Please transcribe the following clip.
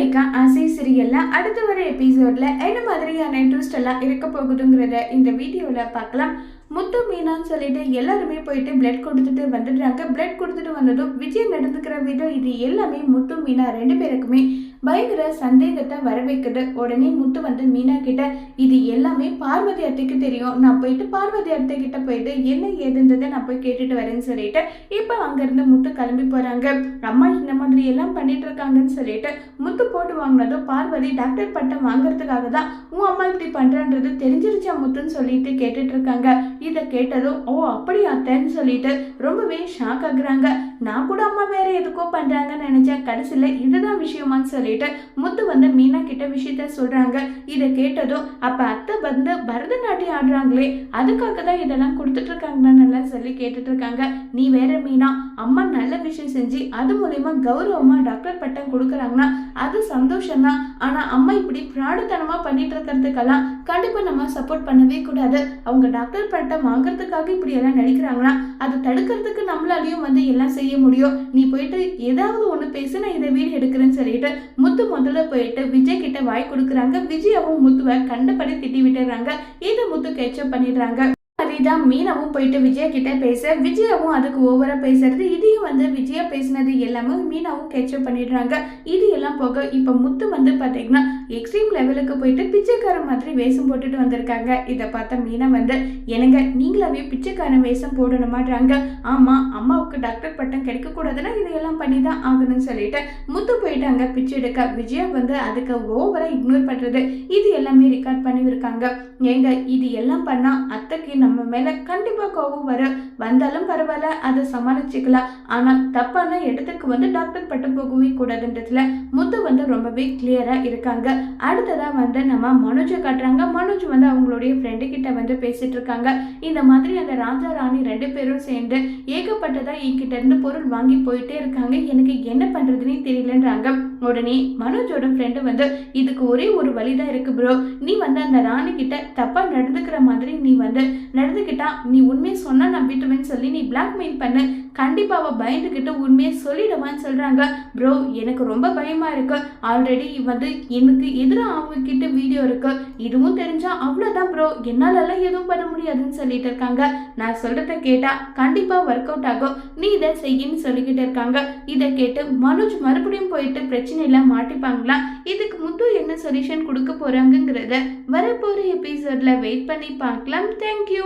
வரைக்கும் ஆசை சீரியல்ல அடுத்து வர எபிசோட்ல என்ன மாதிரியான ட்விஸ்ட் எல்லாம் இருக்க போகுதுங்கிறத இந்த வீடியோல பார்க்கலாம். முத்து மீனான்னு சொல்லிட்டு எல்லாருமே போயிட்டு பிளட் கொடுத்துட்டு வந்துடுறாங்க. பிளட் கொடுத்துட்டு வந்ததும் விஜய் நடந்துக்கிற விதம் இது எல்லாமே முத்து மீனா ரெண்டு பேருக்குமே பயங்கர சந்தேகத்தை வர வைக்கிறது உடனே முத்து வந்து மீனா கிட்ட இது எல்லாமே பார்வதி அத்தைக்கு தெரியும். நான் போயிட்டு பார்வதி அத்தை கிட்ட போயிட்டு என்ன ஏதுன்றதை நான் போய் கேட்டுட்டு வரேன்னு சொல்லிட்டு இப்போ அங்கிருந்து முத்து கிளம்பி போறாங்க. அம்மா இந்த மாதிரி எல்லாம் பண்ணிட்டு இருக்காங்கன்னு சொல்லிட்டு முத்து போட்டு வாங்கினதும் பார்வதி டாக்டர் பட்டம் வாங்குறதுக்காக தான் உன் அம்மா இப்படி பண்றான்றது தெரிஞ்சிருச்சா முத்துன்னு சொல்லிட்டு கேட்டுட்டு இருக்காங்க. இதை கேட்டதும் ஓ அப்படி அத்தைன்னு சொல்லிட்டு ரொம்பவே ஷாக் ஆகுறாங்க. நான் கூட அம்மா வேற எதுக்கோ பண்றாங்கன்னு நினைச்சேன் கடைசியில இதுதான் விஷயமான்னு சொல்லிட்டு முத்து வந்து மீனா கிட்ட விஷயத்த சொல்றாங்க. இதை கேட்டதும் அப்போ அத்தை வந்து பரதநாட்டியம் ஆடுறாங்களே அதுக்காக தான் இதெல்லாம் கொடுத்துட்டு இருக்காங்கன்னு சொல்லி கேட்டுட்டு இருக்காங்க நீ வேற மீனா அம்மா நல்ல விஷயம் செஞ்சு அது மூலயமா கௌரவமாக டாக்டர் பட்டம் கொடுக்குறாங்கன்னா அது சந்தோஷம் தான் அம்மா இப்படி பிராடுத்தனமாக பண்ணிட்டு இருக்கிறதுக்கெல்லாம் கண்டிப்பாக நம்ம சப்போர்ட் பண்ணவே கூடாது. அவங்க டாக்டர் பட்டம் வாங்குறதுக்காக இப்படி எல்லாம் நடிக்கிறாங்கன்னா அதை தடுக்கிறதுக்கு நம்மளாலையும் வந்து எல்லாம் செய்ய முடியும். நீ போயிட்டு ஏதாவது ஒன்று பேசி நான் இதை வீடு எடுக்கிறேன்னு சொல்லிட்டு முத்து முதல்ல போயிட்டு விஜய் கிட்ட வாய் கொடுக்குறாங்க. விஜயாவும் முத்துவை கண்டபடி திட்டி விட்டுறாங்க இதை முத்து கேட்சப் பண்ணிடுறாங்க. அதுதான் மீனவும் போயிட்டு விஜயா கிட்ட பேச விஜயாவும் அதுக்கு ஓவரா பேசுறது இதையும் வந்து விஜயா பேசினது எல்லாமே மீனாவும் கேட்சப் பண்ணிடுறாங்க. இது எல்லாம் போக இப்ப முத்து வந்து பாத்தீங்கன்னா எக்ஸ்ட்ரீம் லெவலுக்கு போயிட்டு பிச்சைக்காரன் மாதிரி வேஷம் போட்டுட்டு வந்திருக்காங்க. இதை பார்த்த மீனா வந்து எனங்க நீங்களாவே பிச்சைக்காரன் வேஷம் போடணுமான்றாங்க. ஆமா அம்மாவுக்கு டாக்டர் பட்டம் கிடைக்க கூடாதுன்னா இதையெல்லாம் பண்ணி தான் ஆகணும்னு சொல்லிட்டு முத்து போயிட்டு அங்க பிச்சை எடுக்க. விஜயா வந்து அதுக்கு ஓவரா இக்னோர் பண்றது. இது எல்லாமே ரெக்கார்ட் பண்ணியிருக்காங்க. ஏங்க இது எல்லாம் பண்ணா அத்தைக்கு நம்ம மேலே கண்டிப்பாக கோபம் வரும் வந்தாலும் பரவாயில்ல அதை சமாளிச்சுக்கலாம். ஆனால் தப்பான இடத்துக்கு வந்து டாக்டர் பட்டு போகவே கூடாதுன்றதுல முத்து வந்து ரொம்பவே கிளியராக இருக்காங்க. அடுத்ததாக வந்து நம்ம மனோஜை காட்டுறாங்க. மனோஜ் வந்து அவங்களுடைய ஃப்ரெண்டு கிட்ட வந்து பேசிட்டு இருக்காங்க. இந்த மாதிரி அந்த ராஜா ராணி ரெண்டு பேரும் சேர்ந்து ஏகப்பட்டதாக என்கிட்ட இருந்து பொருள் வாங்கி போயிட்டே இருக்காங்க. எனக்கு என்ன பண்றதுன்னே தெரியலன்றாங்க. உடனே மனோஜோட ஃப்ரெண்டு வந்து இதுக்கு ஒரே ஒரு வழி தான் இருக்கு ப்ரோ நீ வந்து அந்த ராணி கிட்ட தப்பாக நடந்துக்கிற மாதிரி நீ வந்து நடந்துக்கிட்டா நீ உண்மையை சொன்னா நான் விட்டுவேன்னு சொல்லி நீ பிளாக்மெயில் பண்ண. கண்டிப்பாக அவள் பயந்துக்கிட்டு உண்மையை சொல்லிடுவான்னு சொல்கிறாங்க ப்ரோ எனக்கு ரொம்ப பயமாக இருக்குது ஆல்ரெடி வந்து எனக்கு எதிராக அவங்கக்கிட்ட வீடியோ இருக்குது இதுவும் தெரிஞ்சால் அவ்வளோதான் ப்ரோ என்னாலெல்லாம் எதுவும் பண்ண முடியாதுன்னு சொல்லிட்டு இருக்காங்க. நான் சொல்கிறத கேட்டால் கண்டிப்பாக ஒர்க் அவுட் ஆகும். நீ இதை செய்யின்னு சொல்லிக்கிட்டு இருக்காங்க. இதை கேட்டு மனோஜ் மறுபடியும் போயிட்டு பிரச்சனையில் மாட்டிப்பாங்களா? இதுக்கு முத்து என்ன சொல்யூஷன் கொடுக்க போகிறாங்கங்கிறத வரப்போகிற எபிசோடில் வெயிட் பண்ணி பார்க்கலாம். தேங்க்யூ